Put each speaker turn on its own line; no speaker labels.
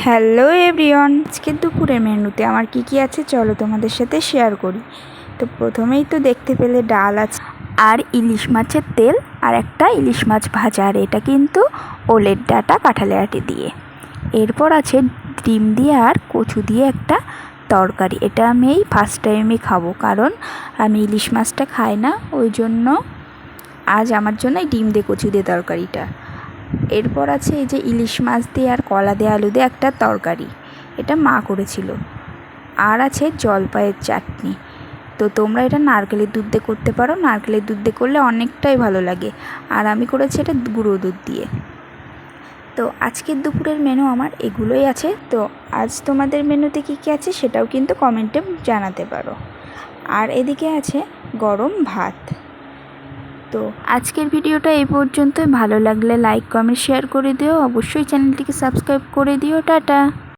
Hello everyone আজকের দুপুরের মেনুতে আমার কি কি আছে চলো তোমাদের সাথে শেয়ার করি। তো প্রথমেই তো দেখতে পেলে ডাল আছে আর ইলিশ মাছের তেল আর একটা ইলিশ মাছ ভাজা আর এটা কিন্তু ওলের ডাটা কাঁঠালের আটি দিয়ে। এরপর আছে ডিম দিয়ে আর কচু দিয়ে একটা তরকারি। এটা আমি এই ফার্স্ট টাইমই খাব কারণ আমি ইলিশ মাছটা খাই না, ওই জন্য আজ আমার জন্য ডিম দিয়ে কচু দিয়ে তরকারিটা। এরপর আছে এই যে ইলিশ মাছ দিয়ে আর কলা দিয়ে আলু দিয়ে একটা তরকারি। এটা মা করেছিল। আর আছে জলপাইয়ের চাটনি। তো তোমরা এটা নারকেলের দুধ দিয়ে করতে পারো। নারকেলের দুধ দিয়ে করলে অনেকটাই ভালো লাগে। আর আমি করেছি এটা গুঁড়ো দুধ দিয়ে। তো আজকের দুপুরের মেনু আমার এগুলোই আছে। তো আজ তোমাদের মেনুতে কী কী আছে সেটাও কিন্তু কমেন্টে জানাতে পারো। আর এদিকে আছে গরম ভাত। তো আজকের ভিডিওটা এই পর্যন্তই। ভালো লাগলে লাইক কমেন্ট শেয়ার করে দিও। অবশ্যই চ্যানেলটিকে সাবস্ক্রাইব করে দিও। টাটা!